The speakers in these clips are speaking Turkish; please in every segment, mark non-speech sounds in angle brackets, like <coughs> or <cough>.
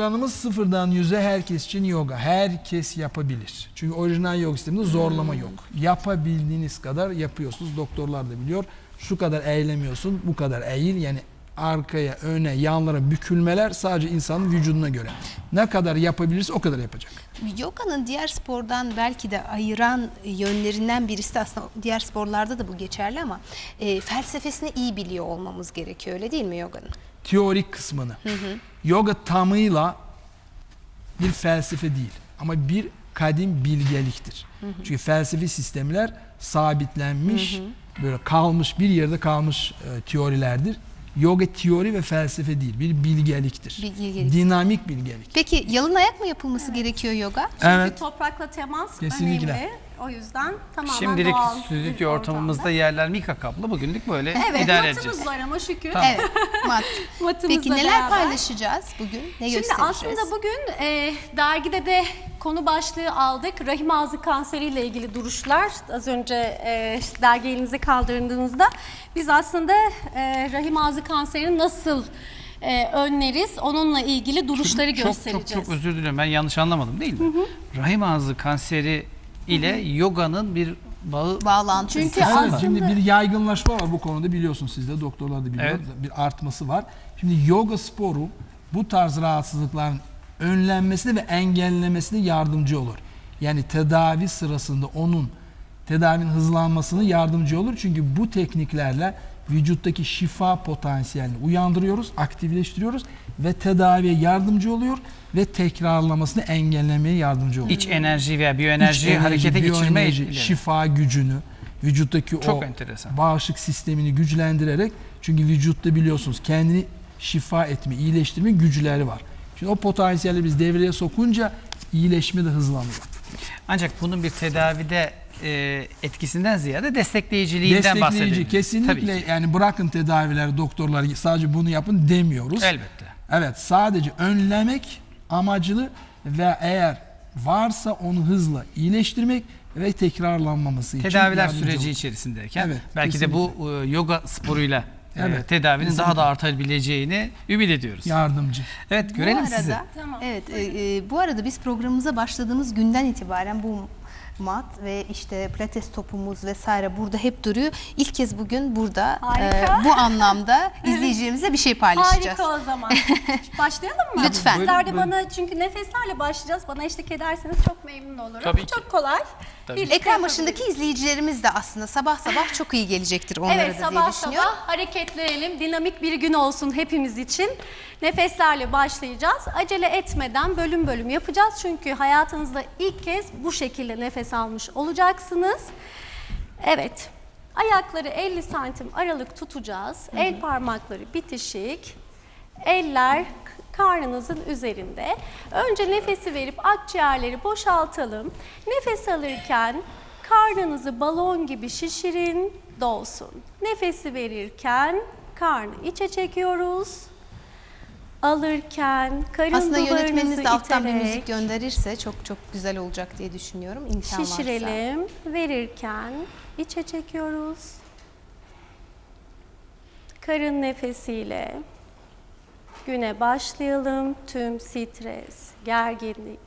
Planımız sıfırdan yüze herkes için yoga. Herkes yapabilir. Çünkü orijinal yoga sisteminde zorlama yok. Yapabildiğiniz kadar yapıyorsunuz. Doktorlar da biliyor. Şu kadar eğlemiyorsun, bu kadar eğil. Yani arkaya, öne, yanlara bükülmeler sadece insanın vücuduna göre. Ne kadar yapabilirse o kadar yapacak. Yoga'nın diğer spordan belki de ayıran yönlerinden birisi de aslında diğer sporlarda da bu geçerli ama e, felsefesini iyi biliyor olmamız gerekiyor öyle değil mi yoganın? Teorik kısmını. Yoga tamıyla bir felsefe değil ama bir kadim bilgeliktir. Çünkü felsefi sistemler sabitlenmiş, böyle kalmış bir yerde kalmış e, teorilerdir. Yoga teori ve felsefe değil, bir bilgeliktir. Bilgelik. Dinamik bilgelik. Peki yalın ayak mı yapılması gerekiyor yoga? Çünkü Evet. toprakla temas Kesinlikle. önemli. O yüzden tamamen Şimdilik doğal bir stüdyo ortamımızda ortamda. yerler mika kaplı. Bugünlük böyle Evet idare matımız edeceğiz. var ama şükür. Tamam. Evet. <laughs> Mat. Matımızla Peki neler beraber. paylaşacağız bugün? Ne Şimdi göstereceğiz? aslında bugün e, dergide de konu başlığı aldık. Rahim ağzı kanseriyle ilgili duruşlar. Az önce e, dergi elinize kaldırdığınızda biz aslında e, rahim ağzı kanserini nasıl e, önleriz onunla ilgili duruşları çok, göstereceğiz. çok çok özür diliyorum ben yanlış anlamadım değil mi? Rahim ağzı kanseri ile yoga'nın bir bağı bağlantı. Çünkü Evet, aslında- şimdi bir yaygınlaşma var bu konuda biliyorsunuz siz de doktorlar da biliyor. Evet. Bir artması var. Şimdi yoga sporu bu tarz rahatsızlıkların önlenmesine ve engellemesine yardımcı olur. Yani tedavi sırasında onun tedavinin hızlanmasına yardımcı olur. Çünkü bu tekniklerle vücuttaki şifa potansiyelini uyandırıyoruz, aktifleştiriyoruz ve tedaviye yardımcı oluyor ve tekrarlamasını engellemeye yardımcı oluyor. iç enerji veya biyoenerjiyi enerji, harekete geçirme ileri. şifa gücünü, vücuttaki Çok o enteresan. bağışıklık sistemini güçlendirerek çünkü vücutta biliyorsunuz kendini şifa etme, iyileştirme güçleri var. Şimdi o potansiyeli biz devreye sokunca iyileşme de hızlanıyor. Ancak bunun bir tedavide e, etkisinden ziyade destekleyiciliğinden Destekleyici bahsedelim. kesinlikle Tabii ki. yani bırakın tedavileri doktorlar sadece bunu yapın demiyoruz. Elbette. Evet sadece önlemek amacılı ve eğer varsa onu hızla iyileştirmek ve tekrarlanmaması için Tedaviler yardımcı süreci olur. içerisindeyken Evet, belki de bu e, yoga sporuyla e, Evet, tedavinin daha da artabileceğini ümit ediyoruz. yardımcı. Evet görelim bu arada, sizi. Tamam. Evet, e, e, bu arada biz programımıza başladığımız günden itibaren bu mat ve işte pilates topumuz vesaire burada hep duruyor. İlk kez bugün burada Harika. e, bu anlamda <laughs> izleyicilerimize bir şey paylaşacağız. Harika o zaman. <laughs> Başlayalım mı? Lütfen. Sizler de bana çünkü nefeslerle başlayacağız. Bana eşlik ederseniz çok memnun olurum. Tabii ki. Çok kolay. Tabii. Birlikte Ekran başındaki izleyicilerimiz de aslında sabah sabah çok iyi gelecektir onlara Evet da diye sabah düşünüyorum. sabah hareketlenelim. Dinamik bir gün olsun hepimiz için. Nefeslerle başlayacağız. Acele etmeden bölüm bölüm yapacağız. Çünkü hayatınızda ilk kez bu şekilde nefes almış olacaksınız. Evet. Ayakları 50 santim aralık tutacağız. El parmakları bitişik. Eller karnınızın üzerinde. Önce nefesi verip akciğerleri boşaltalım. Nefes alırken karnınızı balon gibi şişirin, dolsun. Nefesi verirken karnı içe çekiyoruz. Alırken karın Aslında yönetmeniniz de alttan bir müzik gönderirse çok çok güzel olacak diye düşünüyorum. İmkan varsa. şişirelim. Verirken içe çekiyoruz. Karın nefesiyle güne başlayalım. Tüm stres, gerginlik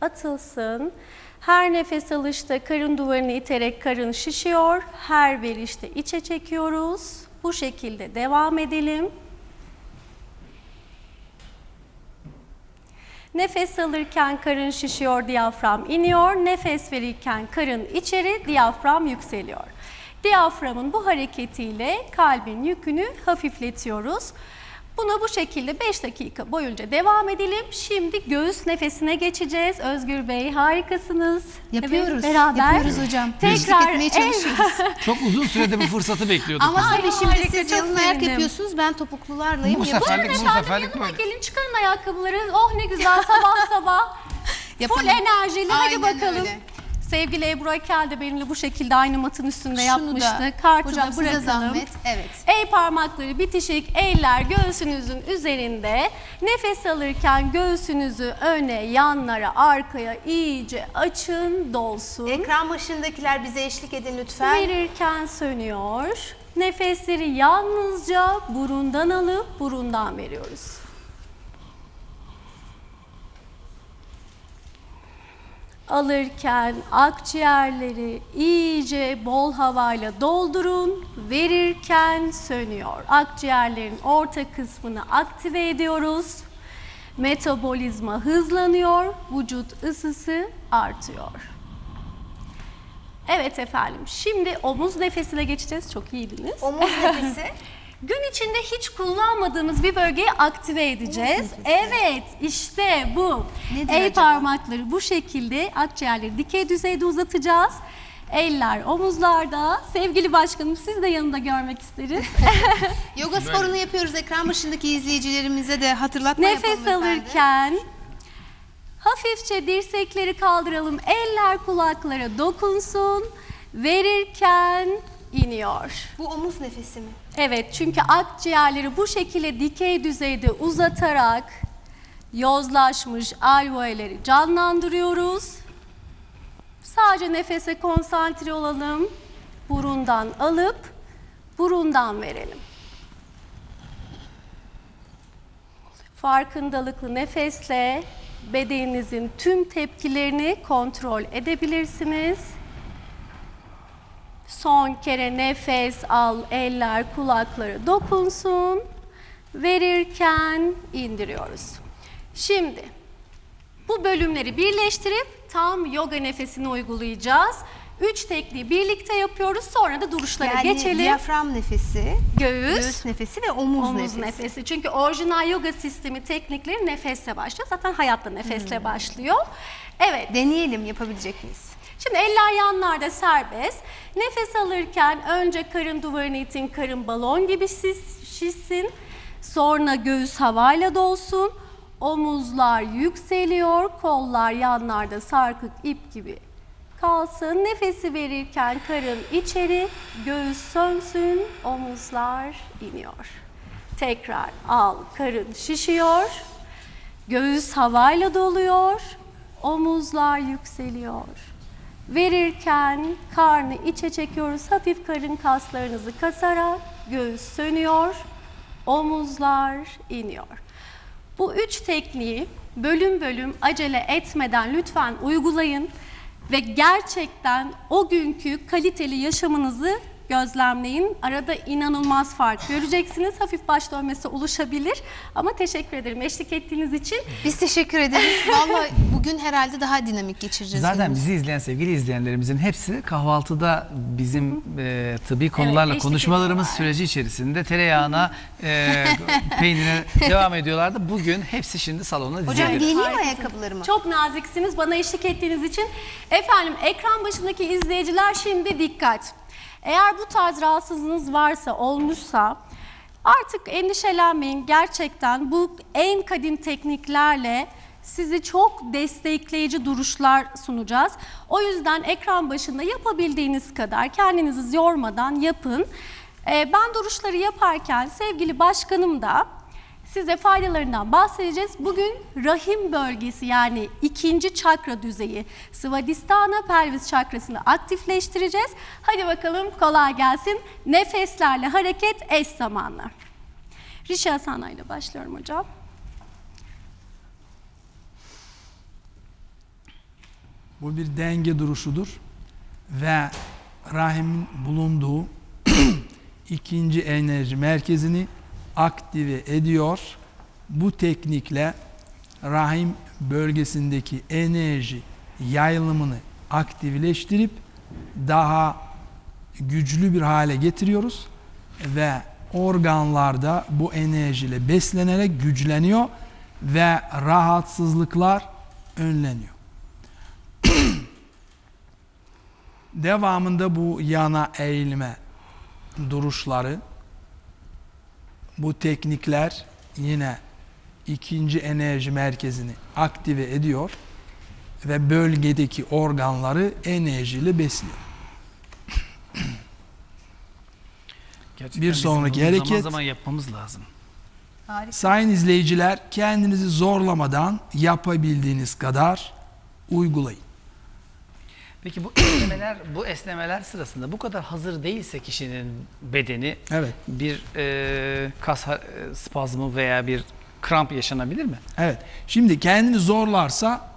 atılsın. Her nefes alışta karın duvarını iterek karın şişiyor. Her verişte içe çekiyoruz. Bu şekilde devam edelim. Nefes alırken karın şişiyor, diyafram iniyor. Nefes verirken karın içeri, diyafram yükseliyor. Diyaframın bu hareketiyle kalbin yükünü hafifletiyoruz. Buna bu şekilde 5 dakika boyunca devam edelim. Şimdi göğüs nefesine geçeceğiz. Özgür Bey harikasınız. Yapıyoruz. Evet, beraber. Yapıyoruz hocam. Tekrar etmeye çalışıyoruz. <laughs> Çok uzun sürede bu fırsatı bekliyorduk. Ama tabii şimdi siz yalın ayak yapıyorsunuz. Ben topuklularlayım. Bu seferlik bu seferlik yanıma böyle. gelin çıkarın ayakkabıları. Oh ne güzel sabah sabah. <laughs> Full enerjili hadi Aynen bakalım. öyle. Sevgili Ebru Akel de benimle bu şekilde aynı matın üstünde Şunu yapmıştı. da Kartı hocam da bırakalım. zahmet. Evet. El parmakları bitişik, eller göğsünüzün üzerinde. Nefes alırken göğsünüzü öne, yanlara, arkaya iyice açın, dolsun. Ekran başındakiler bize eşlik edin lütfen. Verirken sönüyor. Nefesleri yalnızca burundan alıp burundan veriyoruz. Alırken akciğerleri iyice bol havayla doldurun. Verirken sönüyor. Akciğerlerin orta kısmını aktive ediyoruz. Metabolizma hızlanıyor, vücut ısısı artıyor. Evet efendim, şimdi omuz nefesine geçeceğiz. Çok iyiydiniz. Omuz nefesi. <laughs> Gün içinde hiç kullanmadığımız bir bölgeyi aktive edeceğiz. Evet, işte bu. Nedir El acaba? parmakları bu şekilde akciğerleri dikey düzeyde uzatacağız. Eller omuzlarda. Sevgili başkanım siz de yanında görmek isteriz. <laughs> <laughs> Yoga sporunu yapıyoruz. Ekran başındaki izleyicilerimize de hatırlatma Nefes yapalım efendim. alırken hafifçe dirsekleri kaldıralım. Eller kulaklara dokunsun. Verirken iniyor. Bu omuz nefesi mi? Evet çünkü akciğerleri bu şekilde dikey düzeyde uzatarak yozlaşmış alveoleri canlandırıyoruz. Sadece nefese konsantre olalım. Burundan alıp burundan verelim. Farkındalıklı nefesle bedeninizin tüm tepkilerini kontrol edebilirsiniz. Son kere nefes al, eller kulaklara dokunsun. Verirken indiriyoruz. Şimdi bu bölümleri birleştirip tam yoga nefesini uygulayacağız. Üç tekniği birlikte yapıyoruz. Sonra da duruşlara Yani geçelim. diyafram nefesi, Göğüs, göğüs nefesi ve omuz, omuz nefesi. nefesi. Çünkü orijinal yoga sistemi teknikleri nefesle başlıyor. Zaten hayatta nefesle başlıyor. Evet. Deneyelim yapabilecek miyiz? Şimdi eller yanlarda serbest. Nefes alırken önce karın duvarını itin, karın balon gibi şiş- şişsin. Sonra göğüs havayla dolsun. Omuzlar yükseliyor, kollar yanlarda sarkık ip gibi kalsın. Nefesi verirken karın içeri, göğüs sönsün, omuzlar iniyor. Tekrar al, karın şişiyor. Göğüs havayla doluyor, omuzlar yükseliyor. Verirken karnı içe çekiyoruz. Hafif karın kaslarınızı kasarak göğüs sönüyor, omuzlar iniyor. Bu üç tekniği bölüm bölüm acele etmeden lütfen uygulayın ve gerçekten o günkü kaliteli yaşamınızı gözlemleyin. Arada inanılmaz fark göreceksiniz. Hafif baş dönmesi oluşabilir ama teşekkür ederim eşlik ettiğiniz için. Biz teşekkür ederiz. <laughs> Vallahi bugün herhalde daha dinamik geçireceğiz. Zaten günümüzü. bizi izleyen sevgili izleyenlerimizin hepsi kahvaltıda bizim e, tıbbi konularla eşlik konuşmalarımız ediyorlar. süreci içerisinde tereyağına, e, <laughs> peynire devam ediyorlardı. Bugün hepsi şimdi salona Hocam dizildi. giyineyim mi Harikasın. ayakkabılarımı? Çok naziksiniz bana eşlik ettiğiniz için. Efendim ekran başındaki izleyiciler şimdi dikkat. Eğer bu tarz rahatsızlığınız varsa, olmuşsa artık endişelenmeyin. Gerçekten bu en kadim tekniklerle sizi çok destekleyici duruşlar sunacağız. O yüzden ekran başında yapabildiğiniz kadar kendinizi yormadan yapın. Ee, ben duruşları yaparken sevgili başkanım da Size faydalarından bahsedeceğiz. Bugün rahim bölgesi yani ikinci çakra düzeyi Svadhisthana pelvis çakrasını aktifleştireceğiz. Hadi bakalım kolay gelsin. Nefeslerle hareket eş zamanlı. Rishi Asana ile başlıyorum hocam. Bu bir denge duruşudur ve rahimin bulunduğu <clears throat> ikinci enerji merkezini aktive ediyor. Bu teknikle rahim bölgesindeki enerji yayılımını aktifleştirip daha güçlü bir hale getiriyoruz ve organlarda bu enerjiyle beslenerek güçleniyor ve rahatsızlıklar önleniyor. <clears throat> Devamında bu yana eğilme duruşları, bu teknikler yine ikinci enerji merkezini aktive ediyor ve bölgedeki organları enerjiyle besliyor. <clears throat> Gerçekten Bir sonraki hareket. Zaman zaman yapmamız lazım. Harika. Sayın izleyiciler kendinizi zorlamadan yapabildiğiniz kadar uygulayın. Peki bu <clears throat> esnemeler, bu esnemeler sırasında bu kadar hazır değilse kişinin bedeni Evet. bir e, kas e, spazmı veya bir kramp yaşanabilir mi? Evet. Şimdi kendini zorlarsa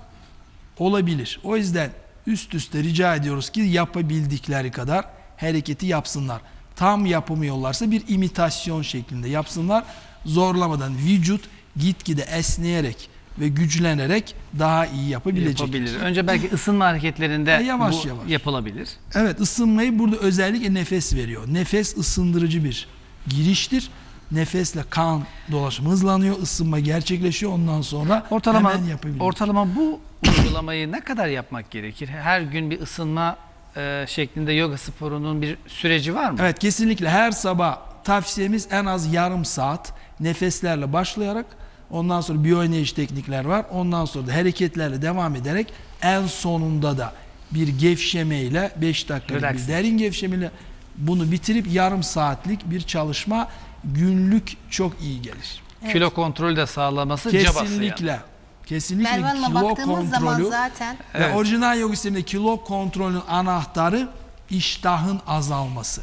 olabilir. O yüzden üst üste rica ediyoruz ki yapabildikleri kadar hareketi yapsınlar. Tam yapamıyorlarsa bir imitasyon şeklinde yapsınlar. Zorlamadan vücut gitgide esneyerek ve güçlenerek daha iyi yapabilecek. Yapabilir. Önce belki ısınma hareketlerinde Ha, yavaş bu yavaş. yapılabilir. Evet ısınmayı burada özellikle nefes veriyor. Nefes ısındırıcı bir giriştir. Nefesle kan dolaşımı hızlanıyor, ısınma gerçekleşiyor. Ondan sonra Ortalama hemen yapabilir. ortalama bu uygulamayı ne kadar yapmak gerekir? Her gün bir ısınma e, şeklinde yoga sporunun bir süreci var mı? Evet kesinlikle her sabah tavsiyemiz en az yarım saat nefeslerle başlayarak ondan sonra biyoenerji teknikler var. Ondan sonra da hareketlerle devam ederek en sonunda da bir gevşemeyle 5 dakikalık Relax. bir derin gevşemeyle bunu bitirip yarım saatlik bir çalışma günlük çok iyi gelir. Kilo kontrolü de sağlaması cabası yani. Kesinlikle. Kesinlikle Merve Hanım'a kilo baktığımız zaman kontrolü zaten ve Evet. orijinal yoga sisteminde kilo kontrolünün anahtarı iştahın azalması.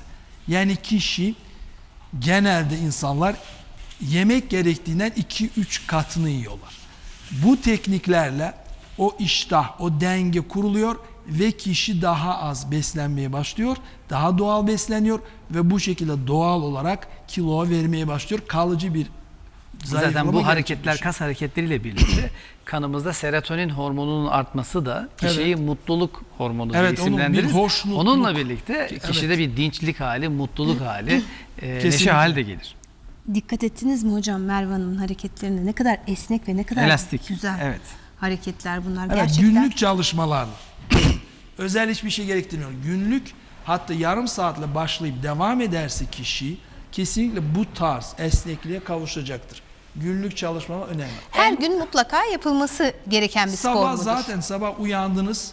Yani kişi genelde insanlar yemek gerektiğinden 2-3 katını yiyorlar. Bu tekniklerle o iştah, o denge kuruluyor ve kişi daha az beslenmeye başlıyor. Daha doğal besleniyor ve bu şekilde doğal olarak kilo vermeye başlıyor. Kalıcı bir Zaten bu hareketler kas hareketleriyle birlikte <clears throat> kanımızda serotonin hormonunun artması da kişiyi mutluluk hormonu diye Evet, onun bir isimlendiririz. Onunla birlikte Evet. kişide bir dinçlik hali, mutluluk hali, e, neşe hali de gelir. Dikkat ettiniz mi hocam Merve Hanım'ın hareketlerine? Ne kadar esnek ve ne kadar Elastik. güzel Evet. hareketler bunlar. Evet, Gerçekten günlük çalışmalarla. <coughs> Özel hiçbir şey gerektirmiyor. Günlük hatta yarım saatle başlayıp devam ederse kişi kesinlikle bu tarz esnekliğe kavuşacaktır. Günlük çalışmalar önemli. her gün mutlaka yapılması gereken bir spor Sabah mudur? zaten sabah uyandınız,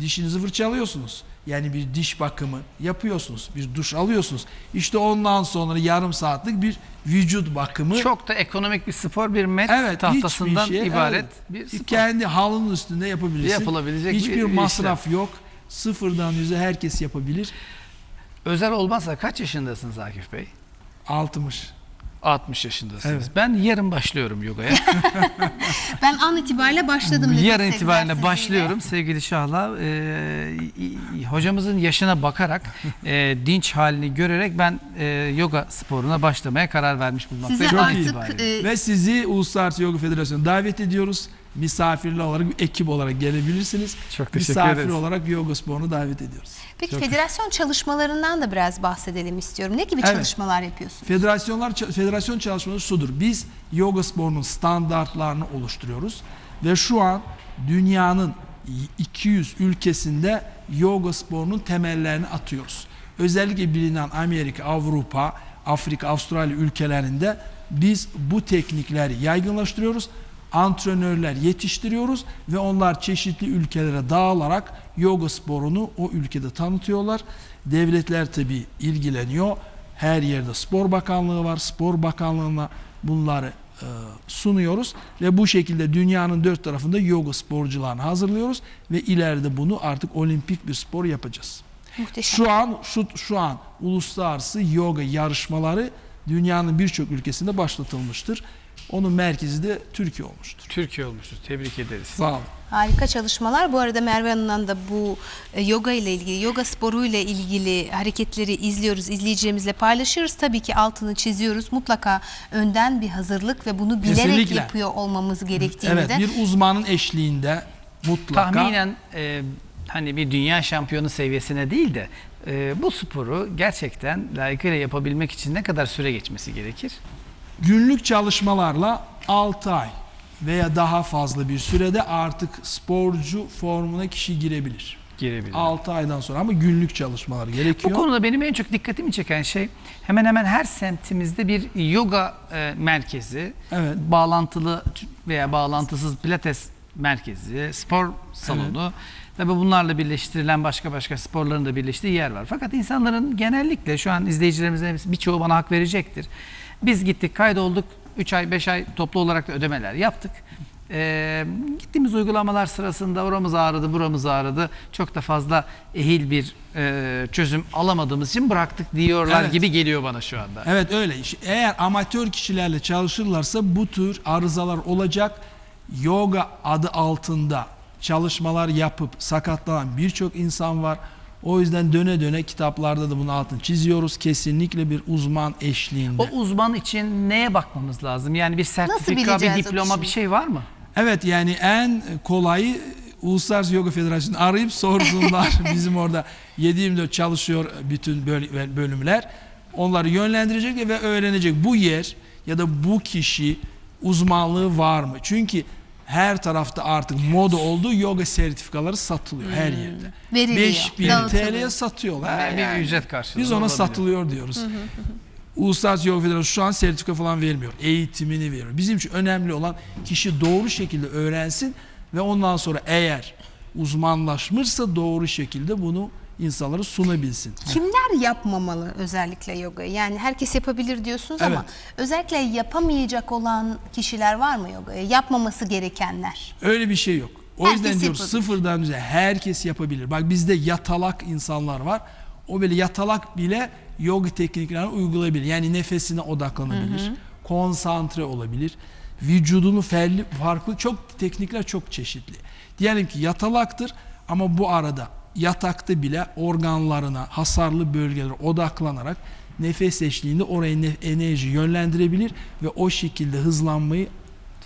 dişinizi fırçalıyorsunuz. Yani bir diş bakımı yapıyorsunuz, bir duş alıyorsunuz. İşte ondan sonra yarım saatlik bir vücut bakımı. Çok da ekonomik bir spor, bir met Evet, tahtasından şey, ibaret evet. bir spor. Kendi halının üstünde yapabilirsin. Yapılabilecek Hiçbir bir- masraf yok. Sıfırdan yüze herkes yapabilir. Özel olmazsa kaç yaşındasınız Akif Bey? 60. 60 yaşındasınız. Evet. Ben yarın başlıyorum yogaya. <laughs> Ben an itibariyle başladım. yarın itibariyle başlıyorum sevgili Şahla. İ- hocamızın yaşına bakarak, <laughs> e, dinç halini görerek ben e, yoga sporuna başlamaya karar vermiş bulunmaktayım. Size artık e, Ve sizi Uluslararası Yoga Federasyonu davet ediyoruz. Misafirli olarak, bir ekip olarak gelebilirsiniz. Çok teşekkür Misafir ederiz. olarak yoga sporunu davet ediyoruz. Peki federasyon çalışmalarından da biraz bahsedelim istiyorum. Ne gibi Evet. çalışmalar yapıyorsunuz? Federasyonlar federasyon çalışmaları şudur. Biz yoga sporunun standartlarını oluşturuyoruz ve şu an dünyanın 200 ülkesinde yoga sporunun temellerini atıyoruz. Özellikle bilinen Amerika, Avrupa, Afrika, Avustralya ülkelerinde biz bu teknikleri yaygınlaştırıyoruz. Antrenörler yetiştiriyoruz ve onlar çeşitli ülkelere dağılarak yoga sporunu o ülkede tanıtıyorlar. Devletler tabi ilgileniyor. Her yerde spor bakanlığı var. Spor bakanlığına bunları e, sunuyoruz ve bu şekilde dünyanın dört tarafında yoga sporcularını hazırlıyoruz ve ileride bunu artık olimpik bir spor yapacağız. Muhteşem. Şu an şu şu an uluslararası yoga yarışmaları dünyanın birçok ülkesinde başlatılmıştır. Onun merkezi de Türkiye olmuştur. Türkiye olmuştur. Tebrik ederiz. Sağ olun. Harika çalışmalar. Bu arada Merve Hanım'dan da bu e, yoga ile ilgili, yoga sporu ile ilgili hareketleri izliyoruz, izleyicilerimizle paylaşıyoruz. Tabii ki altını çiziyoruz. Mutlaka önden bir hazırlık ve bunu bilerek Kesinlikle. yapıyor olmamız gerektiğini Evet de. bir uzmanın eşliğinde mutlaka Tahminen e, hani bir dünya şampiyonu seviyesine değil de e, bu sporu gerçekten layıkıyla yapabilmek için ne kadar süre geçmesi gerekir? Günlük çalışmalarla 6 ay veya daha fazla bir sürede artık sporcu formuna kişi girebilir. Girebilir. 6 aydan sonra ama günlük çalışmalar Bu gerekiyor. konuda benim en çok dikkatimi çeken şey hemen hemen her semtimizde bir yoga e, merkezi, Evet. bağlantılı veya bağlantısız pilates merkezi, spor salonu ve bunlarla birleştirilen başka başka sporların da birleştiği yer var. Fakat insanların genellikle şu an izleyicilerimizin birçoğu bana hak verecektir. Biz gittik kaydolduk 3 ay 5 ay toplu olarak da ödemeler yaptık. Ee, gittiğimiz uygulamalar sırasında oramız ağrıdı, buramız ağrıdı. Çok da fazla ehil bir e, çözüm alamadığımız için bıraktık diyorlar Evet. gibi geliyor bana şu anda. Evet öyle. Eğer amatör kişilerle çalışırlarsa bu tür arızalar olacak. Yoga adı altında çalışmalar yapıp sakatlanan birçok insan var. O yüzden döne döne kitaplarda da bunun altını çiziyoruz. Kesinlikle bir uzman eşliğinde. O uzman için neye bakmamız lazım? Yani bir sertifika, bir diploma, bir şey var mı? Evet yani en kolayı Uluslararası Yoga Federasyonu arayıp sorsunlar. <laughs> Bizim orada 7-24 çalışıyor bütün böl- bölümler. Onları yönlendirecek ve öğrenecek bu yer ya da bu kişi uzmanlığı var mı? Çünkü her tarafta artık moda oldu yoga sertifikaları satılıyor her yerde. Veriliyor, 5000 dağıtılıyor. TL'ye satıyorlar. Bir- bir Yani ücret karşılığı Biz ona olabilir. satılıyor diyoruz. Uluslararası Yoga Federasyonu şu an sertifika falan vermiyor. Eğitimini veriyor. Bizim için önemli olan kişi doğru şekilde öğrensin ve ondan sonra eğer uzmanlaşmışsa doğru şekilde bunu insanlara sunabilsin. Kimler yapmamalı özellikle yogayı? Yani herkes yapabilir diyorsunuz ama Evet. özellikle yapamayacak olan kişiler var mı yogayı? Yapmaması gerekenler. Öyle bir şey yok. O Herkes yüzden diyoruz yapabilir. sıfırdan düze herkes yapabilir. Bak bizde yatalak insanlar var. O böyle yatalak bile yoga tekniklerini uygulayabilir. Yani nefesine odaklanabilir. Konsantre olabilir. Vücudunu farklı çok teknikler çok çeşitli. Diyelim ki yatalaktır ama bu arada yatakta bile organlarına, hasarlı bölgelere odaklanarak nefes eşliğinde oraya ne- enerji yönlendirebilir ve o şekilde hızlanmayı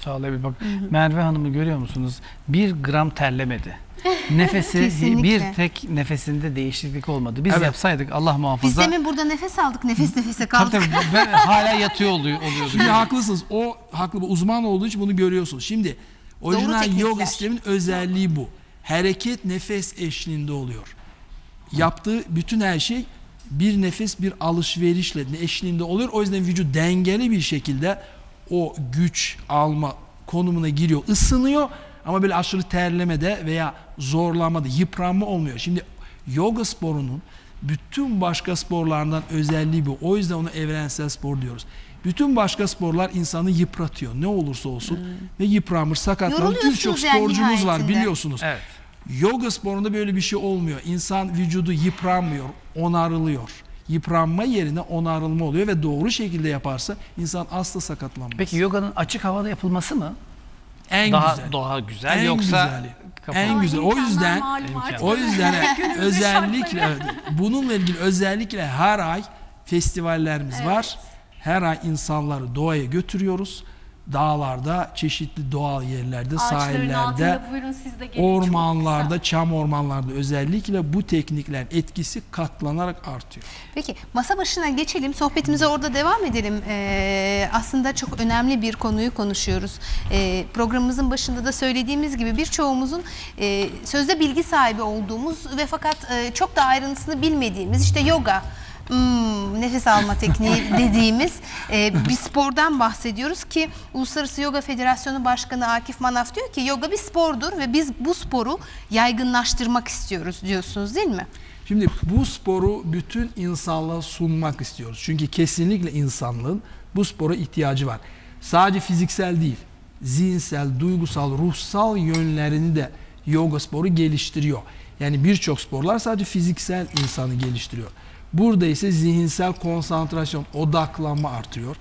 Sağlayabilir. Bak Merve Hanım'ı görüyor musunuz? Bir gram terlemedi. <laughs> Nefesi bir tek nefesinde değişiklik olmadı. Biz Evet. yapsaydık Allah Biz muhafaza. demin burada nefes aldık, nefes nefese Tabii kaldık. tabii ben <laughs> hala yatıyor oluyor, oluyordu. Şimdi haklısınız. O haklı uzman olduğu için bunu görüyorsunuz. Şimdi orijinal yoga sistemin özelliği bu. Hareket nefes eşliğinde oluyor. Yaptığı bütün her şey bir nefes bir alışverişle eşliğinde oluyor. O yüzden vücut dengeli bir şekilde o güç alma konumuna giriyor, ısınıyor ama böyle aşırı terlemede veya zorlamada, yıpranma olmuyor. Şimdi yoga sporunun bütün başka sporlardan özelliği bu. O yüzden ona evrensel spor diyoruz. Bütün başka sporlar insanı yıpratıyor. Ne olursa olsun. Ve yıpranmış, Yoruluyorsunuz birçok yani sporcumuz var nihayetinde. biliyorsunuz. Evet. Yoga sporunda böyle bir şey olmuyor. İnsan vücudu yıpranmıyor, onarılıyor. Yıpranma yerine onarılma oluyor ve doğru şekilde yaparsa insan asla sakatlanmaz. Peki yoganın açık havada yapılması mı? en daha güzel. daha güzel En yoksa güzeli. kapalı? En güzel. O yüzden o yüzden <laughs> özellikle bununla ilgili özellikle her ay festivallerimiz Evet. var. Her ay insanları doğaya götürüyoruz. Dağlarda, çeşitli doğal yerlerde, Ağaçların sahillerde, buyurun siz de gelin. Ormanlarda, çam ormanlarda özellikle bu tekniklerin etkisi katlanarak artıyor. Peki masa başına geçelim. Sohbetimize orada devam edelim. Ee, aslında çok önemli bir konuyu konuşuyoruz. Ee, programımızın başında da söylediğimiz gibi birçoğumuzun e, sözde bilgi sahibi olduğumuz ve fakat e, çok da ayrıntısını bilmediğimiz işte yoga, hmm, nefes alma tekniği <laughs> dediğimiz e, bir spordan bahsediyoruz ki Uluslararası Yoga Federasyonu Başkanı Akif Manaf diyor ki yoga bir spordur ve biz bu sporu yaygınlaştırmak istiyoruz diyorsunuz değil mi? Şimdi bu sporu bütün insanlığa sunmak istiyoruz. Çünkü kesinlikle insanlığın bu spora ihtiyacı var. Sadece fiziksel değil, zihinsel, duygusal, ruhsal yönlerini de yoga sporu geliştiriyor. Yani birçok sporlar sadece fiziksel insanı geliştiriyor. Burada ise zihinsel konsantrasyon, odaklanma artıyor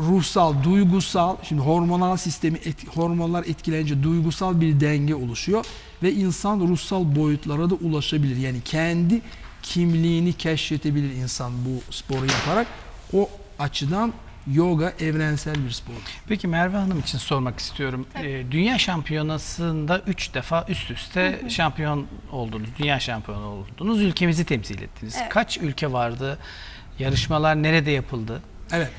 ruhsal, duygusal, şimdi hormonal sistemi, et- hormonlar etkilenince duygusal bir denge oluşuyor ve insan ruhsal boyutlara da ulaşabilir. Yani kendi kimliğini keşfedebilir insan bu sporu yaparak. O açıdan yoga evrensel bir spor. Peki Merve Hanım için sormak istiyorum. Ee, dünya şampiyonasında 3 defa üst üste şampiyon oldunuz. Dünya şampiyonu oldunuz. Ülkemizi temsil ettiniz. Evet. Kaç ülke vardı? Yarışmalar nerede yapıldı? Evet.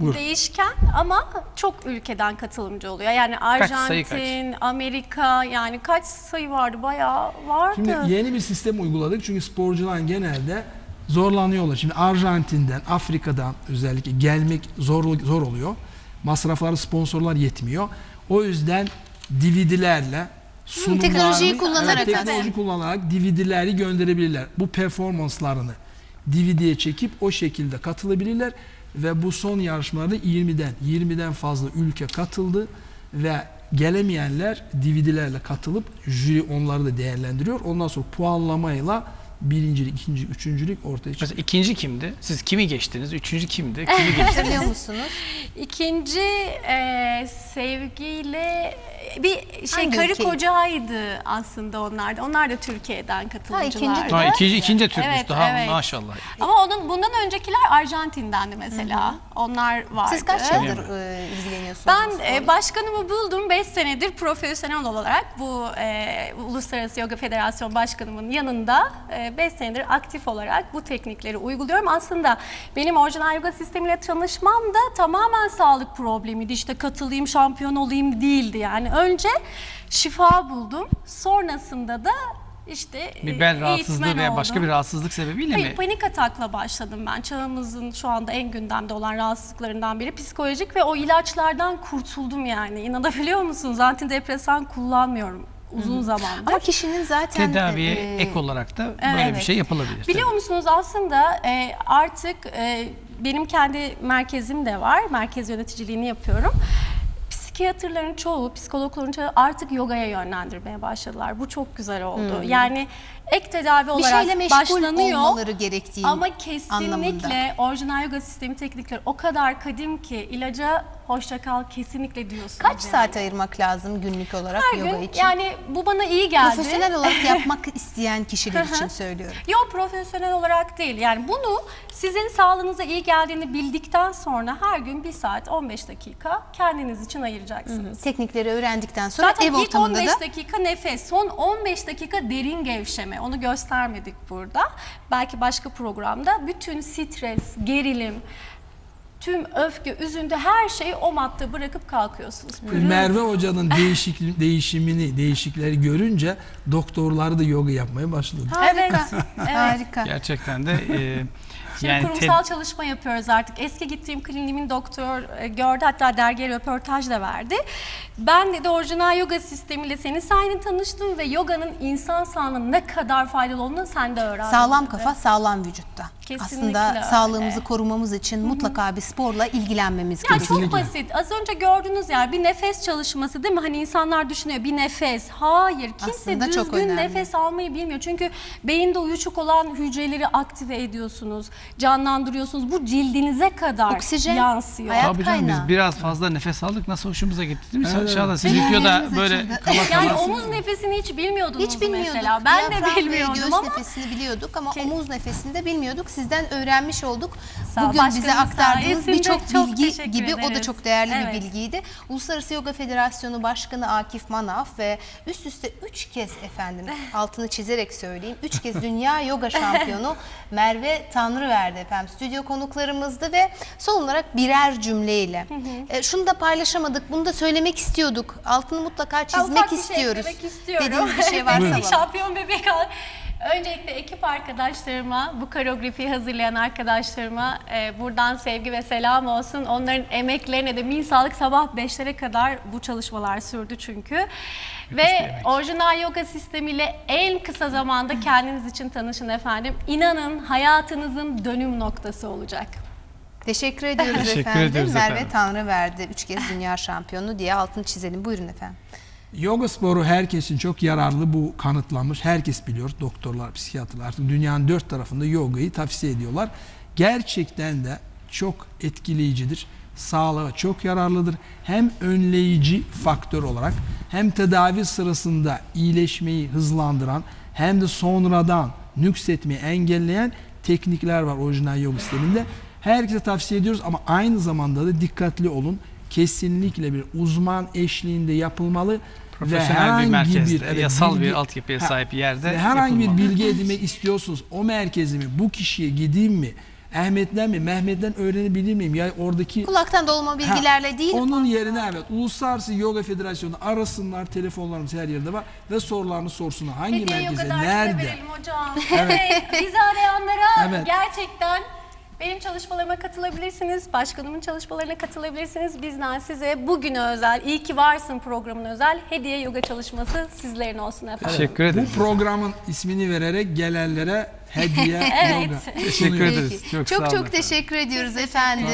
Buyur. Değişken ama çok ülkeden katılımcı oluyor. Yani sayı kaç? Arjantin, Amerika yani kaç sayı vardı bayağı vardı. Şimdi yeni bir sistem uyguladık çünkü sporcular genelde zorlanıyorlar. Şimdi Arjantin'den, Afrika'dan özellikle gelmek zor zor oluyor. Masrafları sponsorlar yetmiyor. O yüzden DVD'lerle sunumlarını teknolojiyi kullanarak evet, teknoloji kullanarak DVD'leri gönderebilirler. Bu performanslarını DVD'ye çekip o şekilde katılabilirler ve bu son yarışmalarda 20'den 20'den fazla ülke katıldı ve gelemeyenler DVD'lerle katılıp jüri onları da değerlendiriyor. Ondan sonra puanlamayla birincilik, ikinci, üçüncülük ortaya çıkıyor. Mesela ikinci kimdi? Siz kimi geçtiniz? Üçüncü kimdi? Kimi <laughs> geçtiniz? Hatırlıyor musunuz? İkinci e, sevgiyle bir şey Hangi karı ülke? kocaydı aslında onlar da. Onlar da Türkiye'den katılımcılardı. ikinci Ha, ikinci, ikinci Türkmüş Evet, daha evet. maşallah. Ama onun bundan öncekiler Arjantin'dendi mesela. Onlar vardı. Siz kaç yıldır e, ilgileniyorsunuz? Ben e, başkanımı buldum 5 senedir profesyonel olarak bu e, Uluslararası Yoga Federasyon Başkanımın yanında 5 senedir aktif olarak bu teknikleri uyguluyorum. Aslında benim orijinal yoga sistemiyle tanışmam da tamamen sağlık problemiydi. İşte katılayım, şampiyon olayım değildi yani. Önce şifa buldum. Sonrasında da işte Bir e, bel rahatsızlığı eğitmen veya başka oldum. bir rahatsızlık sebebiyle Hayır, mi? panik atakla başladım ben. Çağımızın şu anda en gündemde olan rahatsızlıklarından biri psikolojik ve o ilaçlardan kurtuldum yani. İnanabiliyor musunuz? Antidepresan kullanmıyorum uzun zamandır. Ama kişinin zaten Tedaviye e, ek olarak da böyle Evet. bir şey yapılabilir. Biliyor musunuz aslında e, artık e, benim kendi merkezim de var. Merkez yöneticiliğini yapıyorum. Psikiyatrların çoğu, psikologların çoğu artık yogaya yönlendirmeye başladılar. Bu çok güzel oldu. Yani ek tedavi bir olarak şeyle meşgul başlanıyor. olmaları gerektiği Ama anlamında. kesinlikle orijinal yoga sistemi teknikleri o kadar kadim ki ilaca hoşça kal kesinlikle diyorsunuz. Kaç yani. saat ayırmak lazım günlük olarak Her yoga gün için? yani bu bana iyi geldi. Profesyonel olarak <laughs> yapmak isteyen kişiler için söylüyorum. Yok profesyonel olarak değil. Yani bunu sizin sağlığınıza iyi geldiğini bildikten sonra her gün 1 saat 15 dakika kendiniz için ayıracaksınız. Teknikleri öğrendikten sonra Zaten ev ilk ortamında 15 da dakika nefes, son 15 dakika derin gevşeme. Onu göstermedik burada. Belki başka programda bütün stres, gerilim, tüm öfke, üzüntü her şeyi o matta bırakıp kalkıyorsunuz. Pırıl Merve Hoca'nın <laughs> değişik, değişimini, değişikleri görünce doktorlar da yoga yapmaya başladı. harika. Evet. Harika. Gerçekten de e, Şimdi yani te- kurumsal çalışma yapıyoruz artık. Eski gittiğim kliniğimin doktor e, gördü hatta dergiye röportaj da verdi. Ben dedi orijinal yoga sistemiyle senin sayende tanıştım ve yoganın insan sağlığına ne kadar faydalı olduğunu sen de öğrendin. Sağlam dedi. kafa sağlam vücutta. Kesinlikle Aslında öyle. sağlığımızı korumamız için mutlaka bir sporla ilgilenmemiz Ya gerekiyor. çok basit. Az önce gördünüz ya bir nefes çalışması değil mi? Hani insanlar düşünüyor bir nefes. Hayır. Kimse Aslında çok düzgün önemli. nefes almayı bilmiyor. Çünkü beyinde uyuşuk olan hücreleri aktive ediyorsunuz. Canlandırıyorsunuz. Bu cildinize kadar Oksijen, yansıyor. hayat Tabii canım biz biraz fazla nefes aldık nasıl hoşumuza gitti değil mi? Evet. Şahada siz Benim videoda ellerimiz böyle açıldı. kala Yani kala. omuz nefesini hiç bilmiyordunuz Hiç bilmiyorduk. mesela. Ben de Diyafram ve bilmiyordum göğüs ama nefesini biliyorduk ama omuz nefesini de bilmiyorduk. Sizden öğrenmiş olduk. Sağ. Bugün bize Başkanın aktardığınız sayesinde birçok çok bilgi teşekkür gibi o da ederiz. çok değerli Evet. bir bilgiydi. Uluslararası Yoga Federasyonu Başkanı Akif Manaf ve üst üste 3 kez efendim <laughs> altını çizerek söyleyeyim. 3 kez Dünya Yoga <laughs> Şampiyonu Merve Tanrıverdi efendim stüdyo konuklarımızdı ve son olarak birer cümleyle. E, şunu da paylaşamadık, bunu da söylemek istiyorduk. Altını mutlaka çizmek ufak bir şey istiyoruz. eklemek istiyorum. Dediğiniz bir şey <laughs> varsa Bebek, alalım. Şampiyon bebek al. Öncelikle ekip arkadaşlarıma, bu koreografiyi hazırlayan arkadaşlarıma e, buradan sevgi ve selam olsun. Onların emeklerine de min sağlık sabah 5'lere kadar bu çalışmalar sürdü çünkü. Ve orijinal yoga sistemiyle en kısa zamanda kendiniz için tanışın efendim. İnanın hayatınızın dönüm noktası olacak. Teşekkür ediyoruz Teşekkür efendim. ediyoruz Merve efendim. Tanrıverdi. Üç kez dünya şampiyonu diye altını çizelim. Buyurun efendim. Yoga sporu herkes için çok yararlı bu kanıtlanmış. Herkes biliyor doktorlar, psikiyatrlar artık dünyanın dört tarafında yogayı tavsiye ediyorlar. Gerçekten de çok etkileyicidir. Sağlığa çok yararlıdır. Hem önleyici faktör olarak hem tedavi sırasında iyileşmeyi hızlandıran hem de sonradan nüksetmeyi engelleyen teknikler var orijinal yoga sisteminde. Herkese tavsiye ediyoruz ama aynı zamanda da dikkatli olun. Kesinlikle bir uzman eşliğinde yapılmalı Profesyonel bir merkezde, evet, yasal bir bilgi- altyapıya Ha, sahip yerde ve herhangi bir yapılmalı. bilgi edinmek istiyorsunuz. O merkezi mi, bu kişiye gideyim mi, Ahmet'ten mi, Mehmet'ten öğrenebilir miyim? Ya oradaki Kulaktan dolma bilgilerle Ha, değil. Onun yerine evet Uluslararası Yoga Federasyonu arasınlar, telefonlarımız her yerde var ve sorularını sorsunlar. Hangi Hediye merkeze, nerede? verelim hocam. Evet. Bizi arayanlara Evet. gerçekten benim çalışmalarıma katılabilirsiniz. Başkanımın çalışmalarına katılabilirsiniz. Bizden size bugüne özel, iyi ki varsın programına özel hediye yoga çalışması sizlerin olsun efendim. Teşekkür ederiz. Bu programın ismini vererek gelenlere hediye <laughs> Evet. yoga Teşekkür ederiz. Çok çok, sağ olun çok efendim. teşekkür ediyoruz efendim.